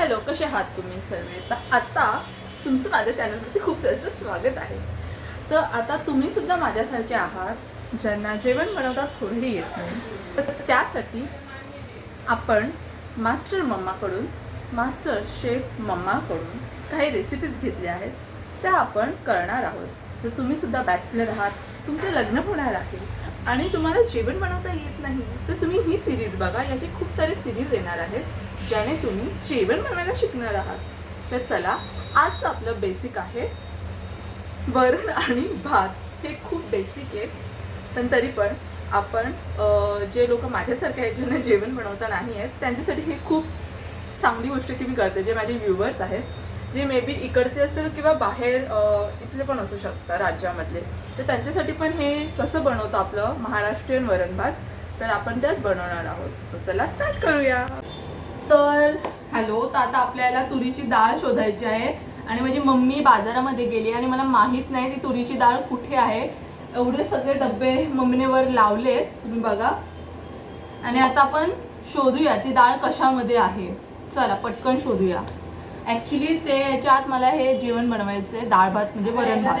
Hello कसे आहात तुम्ही सर्व तर आता तुमचं माझ्या चॅनलवरती खूप जास्त स्वागत आहे. तर आता तुम्ही सुद्धा माझ्यासारखे आहात ज्यांना जेवण बनवता थोडंही येत नाही. तर त्यासाठी आपण मास्टर मम्माकडून मास्टर शेफ मम्माकडून काही रेसिपीज घेतल्या आहेत. त्या आपण करणार आहोत. तर तुम्ही सुद्धा बॅचलर आहात. तुमचं लग्न होणार आहे. आणि तुम्हाला जेवण बनवता येत नाही तर तुम्ही ही सिरीज बघा. याचे खूप सारे सिरीज येणार आहेत ज्याने तुम्ही जेवण बनवायला शिकणार आहात. तर चला आजचं आपलं बेसिक आहे. वरण आणि भात हे खूप बेसिक आहे पण तरी पण आपण जे लोक माझ्यासारखे आहेत ज्यांना जेवण बनवता नाही आहेत त्यांच्यासाठी हे खूप चांगली गोष्ट की मी करते जे माझे व्ह्युअर्स आहेत. जे मे बी इकडचे असतील किंवा बाहेर इथले पण असू शकतात राज्यामधले. तर त्यांच्यासाठी पण हे कसं बनवतं आपलं महाराष्ट्रीयन वरण भात? तर आपण त्याच बनवणार आहोत. तर चला स्टार्ट करूया. तर हॅलो तर आता आपल्याला तुरीची डाळ शोधायची आहे. आणि माझी मम्मी बाजारामध्ये गेली आणि मला माहीत नाही ती तुरीची डाळ कुठे आहे. एवढे सगळे डबे मम्मीने वर लावले तुम्ही बघा. आणि आता आपण शोधूया ती डाळ कशामध्ये आहे. चला पटकन शोधूया. ॲक्च्युली ते याच्या आत मला हे जेवण बनवायचं आहे डाळ भात म्हणजे वरण भात.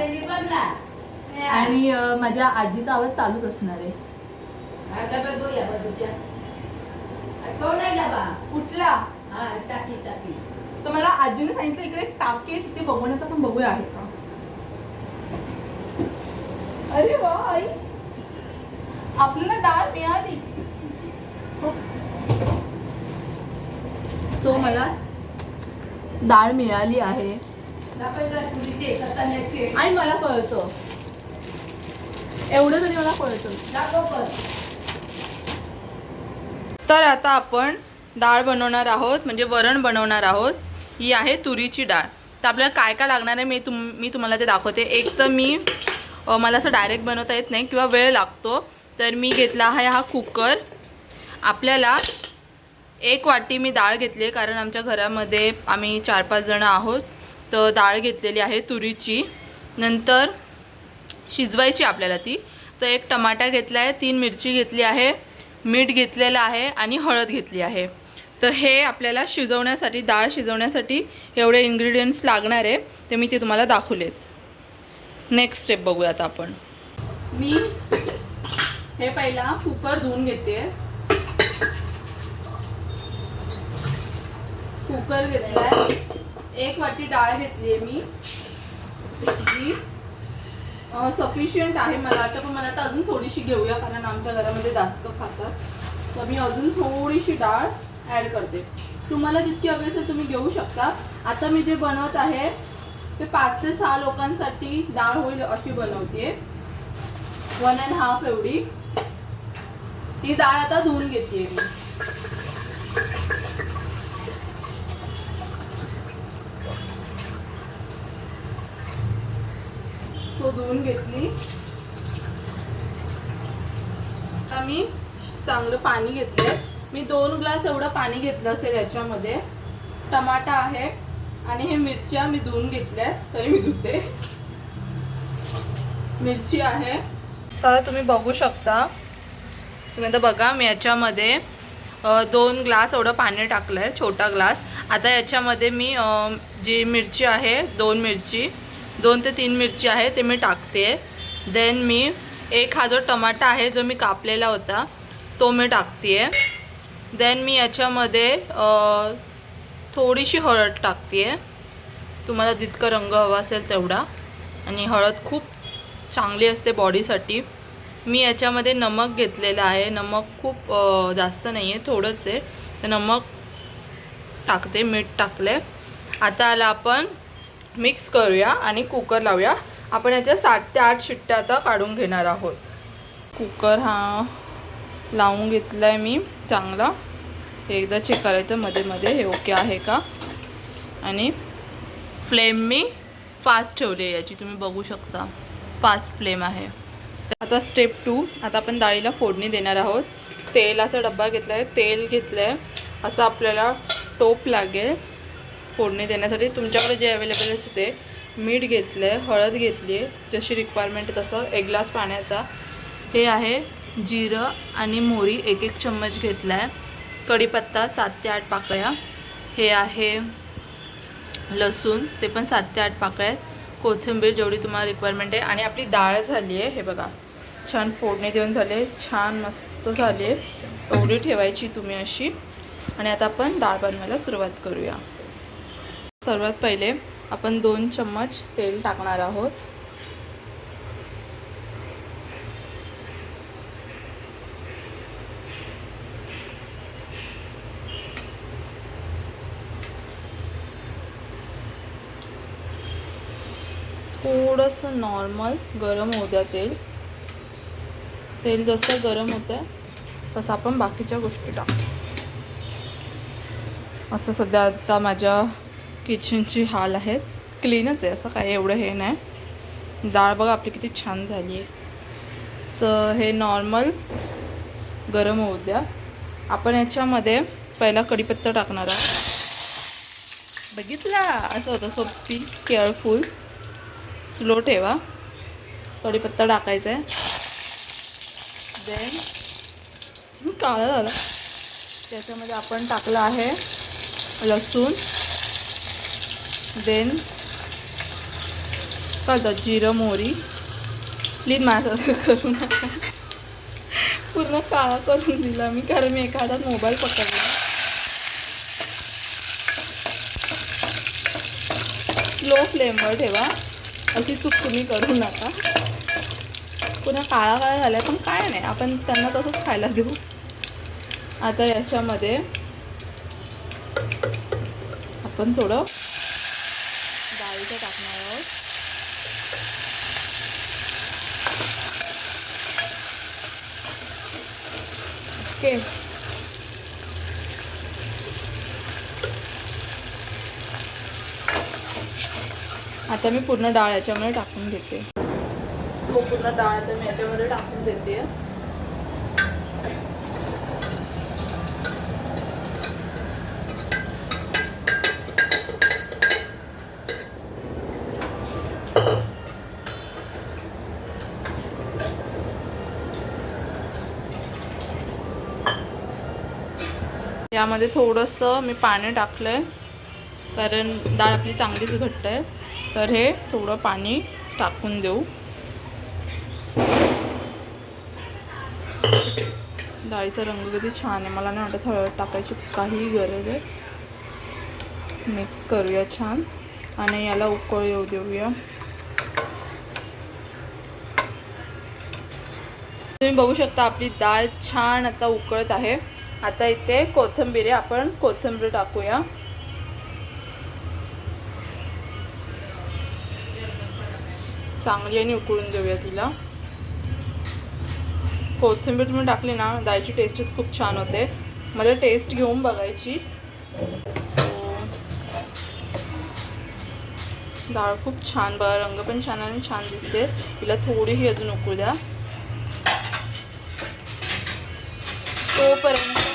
आणि माझ्या आजीचा आवाज चालूच असणार आहे. कुठला? तर मला आजीने सांगितलं इकडे टाके तिथे बघण्यात आपण बघूया आहे का. अरे वा आई. आपल्याला डाळ मिळाली. सो मला डाळ मिळाली आहे. आई मला कळतं. एवढं तरी मला कळतं. तर आता आपण डाळ बनवणार आहोत म्हणजे वरण बनवणार आहोत. ही आहे तुरीची डाळ. तर आपल्याला काय काय लागणार आहे मी तुम मी तुम्हाला ते दाखवते. एक तर मी मला असं डायरेक्ट बनवता येत नाही किंवा वेळ लागतो. तर मी घेतला आहे हा कुकर. आपल्याला एक वाटी मी डाळ घेतली आहे कारण आमच्या घरामध्ये आम्ही चार पाच जणं आहोत. तर डाळ घेतलेली आहे तुरीची. नंतर शिजवायची आपल्याला ती. तर एक टमाटा घेतला आहे तीन मिरची घेतली आहे मीठ घेतलेलं आहे आणि हळद घेतली आहे. तर हे आपल्याला शिजवण्यासाठी डाळ शिजवण्यासाठी एवढे इन्ग्रेडियंट्स लागणार आहे ते मी ते तुम्हाला दाखवलेत. नेक्स्ट स्टेप बघूयात आपण. मी हे पहिला कुकर धुवून घेते. कुकर घेतलाय. एक वाटी डाळ घेतली आहे मी. जी सफिशियंट आहे मला वाटतं पण मला वाटतं अजून थोडीशी घेऊया कारण आमच्या घरामध्ये जास्त खातात. तर मी अजून थोडीशी डाळ ॲड करते. तुम्हाला जितकी हवी असेल तुम्ही घेऊ शकता. आता मी जे बनवत आहे ते पाच ते सहा लोकांसाठी डाळ होईल अशी बनवते वन अँड हाफ एवढी. ही डाळ आता धुवून घेते मी. धुवून घेतली. आता मी चांगलं पाणी घेतलं मी दोन ग्लास एवढं पाणी घेतलं असेल याच्यामध्ये. टमाटा आहे आणि हे मिरच्या मी धुवून घेतल्या तरी मी धुते. मिरची आहे. तर तुम्ही बघू शकता. तुम्ही आता बघा मी याच्यामध्ये दोन ग्लास एवढं पाणी टाकलं आहे छोटा ग्लास. आता याच्यामध्ये मी जी मिरची आहे दोन मिरची दोन ते तीन मिरची आहे ते मी टाकते. देन मी एक हा जो टमाटा आहे जो मी कापलेला होता तो मी टाकते. देन मी याच्यामध्ये थोडीशी हळद टाकते. तुम्हाला जितका रंग हवा असेल तेवढा. आणि हळद खूप चांगली असते बॉडीसाठी. मी याच्यामध्ये नमक घेतलेलं आहे. नमक खूप जास्त नाही आहे थोडंच आहे. तर नमक टाकते मीठ टाकले आता आला आपण मिक्स करूया आणि कुकर लावूया. आपण याच्या सात ते आठ शिट्ट्या आता काढून घेणार आहोत. कुकर हा लावून घेतला आहे मी चांगला. एकदा चेक करायचं मध्ये मध्ये. हे ओके आहे का? आणि फ्लेम मी फास्ट ठेवली आहे याची. तुम्ही बघू शकता. फास्ट फ्लेम आहे. आता स्टेप टू आता आपण डाळीला फोडणी देणार आहोत. तेलाचा डब्बा घेतला आहे तेल घेतलं आहे असं आपल्याला टोप लागेल. फोडणी देण्यासाठी तुमच्याकडे जे अवेलेबल असते ते मीठ घेतलं आहे हळद घेतली आहे जशी रिक्वायरमेंट तसं एक ग्लास पाण्याचा. हे आहे जिरं आणि मोहरी एक एक चम्मच घेतला आहे कढीपत्ता सात ते आठ पाकळ्या. हे आहे लसूण ते पण सात ते आठ पाकळ्या आहेत. कोथिंबीर जेवढी तुम्हाला रिक्वायरमेंट आहे आणि आपली डाळ झाली आहे हे बघा. छान फोडणी देऊन झाली आहे छान मस्त झाली आहे. एवढी ठेवायची तुम्ही अशी. आणि आता आपण डाळ बनवायला सुरुवात करूया. सर्वात पहिले आपण दोन चम्मच तेल टाकणार आहोत. थोडंसं नॉर्मल गरम होऊ द्या तेल. तेल जसं गरम होतं तसं आपण बाकीच्या गोष्टी टाकू. असं सध्या आता माझ्या किचनची हाल आहेत. क्लीनच आहे असं काही एवढं हे नाही. डाळ बघा आपली किती छान झाली आहे. तर हे नॉर्मल गरम होऊ द्या. आपण याच्यामध्ये पहिला कढीपत्ता टाकणार आहोत. बघितला? असं होतं सोपी केअरफुल स्लो ठेवा. कढीपत्ता टाकायचा आहे. देन काळा झाला. त्याच्यामध्ये आपण टाकलं आहे लसूण. देन कळतं जिरं मोहरी प्लीज माझं करू नका पूर्ण काळा करून दिला मी कारण मी एका हातात मोबाईल पकडला स्लो फ्लेमवर ठेवा अशी चूक तुम्ही करू नका पुन्हा काळा काळा झाला पण काय नाही आपण त्यांना तसंच खायला देऊ आता याच्यामध्ये आपण थोडं डाळीचं टाकणार आहोत. ओके. आता मी पूर्ण डाळ याच्यामध्ये टाकून घेते सो पूर्ण डाळ आता मी याच्यामध्ये टाकून देते. यामध्ये थोडंसं मी पाणी टाकलं आहे कारण डाळ आपली चांगलीच घट्ट आहे तर हे थोडं पाणी टाकून देऊ. डाळीचा रंग किती छान आहे. मला नाही वाटत हळद टाकायची काही गरज आहे. मिक्स करूया छान. आणि याला उकळ येऊ देऊया. तुम्ही बघू शकता आपली डाळ छान आता उकळत आहे. आता इथे कोथिंबीर आपण कोथिंबीर टाकूया. चांगली आणि उकळून देऊया तिला. कोथिंबीर तुम्ही टाकली ना डाळीची टेस्टच खूप छान होते. मला टेस्ट घेऊन बघायची. डाळ खूप छान बघा रंग पण छान आणि छान दिसते. तिला थोडीही अजून उकळू द्या. तोपर्यंत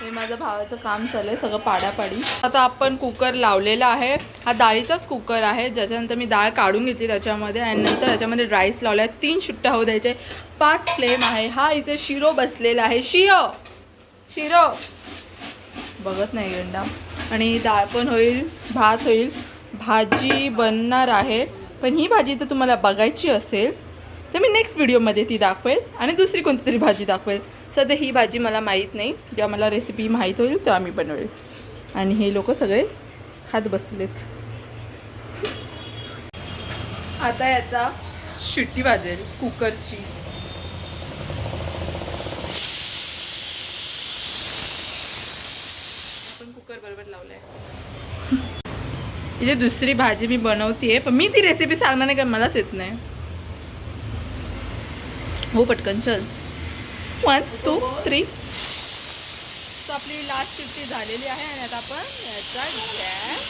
हे माझं भावाचं काम चालू आहे सगळं पाडापाडी. आता आपण कुकर लावलेला आहे. हा डाळीचाच कुकर आहे. ज्याच्यानंतर मी डाळ काढून घेतली त्याच्यामध्ये आणि नंतर त्याच्यामध्ये राईस लावला आहे तीन शिट्ट्या होऊ द्यायचे. पाच फ्लेम आहे. हा इथे शिरो बसलेला आहे. शिरो! शिरो! बघत नाही गंडा. आणि डाळ पण होईल भात होईल. भाजी बनणार आहे. पण ही भाजी तर तुम्हाला बघायची असेल तर मी नेक्स्ट व्हिडिओमध्ये ती दाखवेल आणि दुसरी कोणती तरी भाजी दाखवेल. सध्या ही भाजी मला माहीत नाही. जेव्हा मला रेसिपी माहीत होईल तेव्हा मी बनवेल. आणि हे लोक सगळे खात बसलेत. आता याचा शिट्टी वाजेल कुकरची. आपण कुकर बरोबर लावलाय. इथे दुसरी भाजी मी बनवतीये पण मी ती रेसिपी सांगणार नाही का मलाच येत नाही. हो पटकन चल. वन टू थ्री तर आपली लास्ट शिट्टी झालेली आहे आणि आता आपण याचा गॅस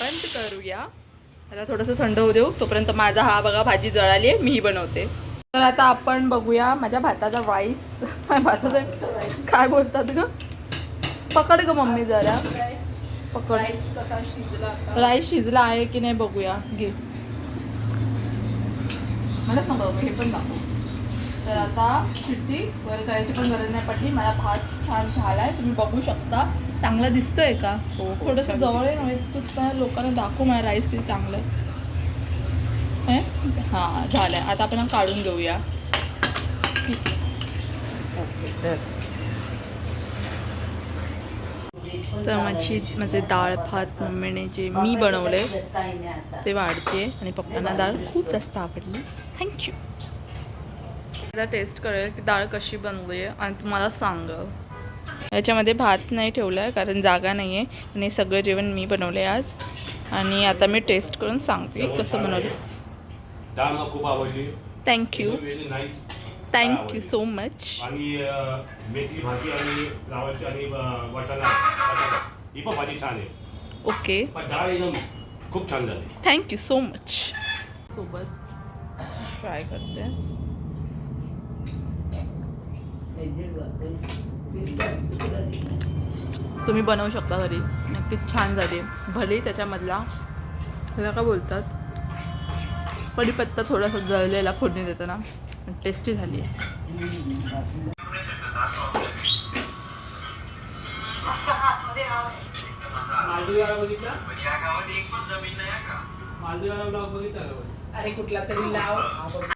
बंद करूया. आता थोडंसं थंड होऊ देऊ. तोपर्यंत माझा हा बघा भाजी जळाली आहे मीही बनवते. तर आता आपण बघूया माझ्या भाताचा राईस भाताचा काय बोलतात ग? पकड ग मम्मी जरा. पकड. कसा शिजला आता? राईस शिजला आहे की नाही बघूया. घे. नको बघू, हे पण दाखव. तर आता शिट्टी वर करायची पण गरज नाही पडली. मला भात छान झालाय. तुम्ही बघू शकता. चांगला दिसतोय का? हो, हो, थोडंसं जवळ आहे. म्हणजे लोकांना दाखव मला राईस किती चांगलं आहे. हे? हां झालंय. आता आपण काढून घेऊया. ठीक आहे. ओके तर. तर माझी माझे डाळ भात मम्मीने जे मी बनवले ते वाढते. आणि पप्पांना डाळ खूप जास्त आवडली. थँक्यू आता टेस्ट करेल की डाळ कशी बनवली आहे आणि तुम्हाला सांगल याच्यामध्ये भात नाही ठेवला आहे कारण जागा नाही आहे आणि सगळं जेवण मी बनवलं आहे आज. आणि आता मी टेस्ट करून सांगते कसं बनवलं. खूप आवडली. थँक्यू थँक्यू सो मच आणि मेथी भाजी आणि फ्लावरची आणि वाटाणा ही पण भाजी छान आहे. ओके डाळ एकदम खूप छान झाली. थँक्यू सो मच सोबत ट्राय करते. तुम्ही बनवू शकता घरी नक्कीच छान झाली. भले त्याच्यामधला त्याला काय बोलतात? कढीपत्ता थोडासा जळलेला फोडणी देताना. टेस्टी झाली आहे. का? अरे कुठला तरी लाव.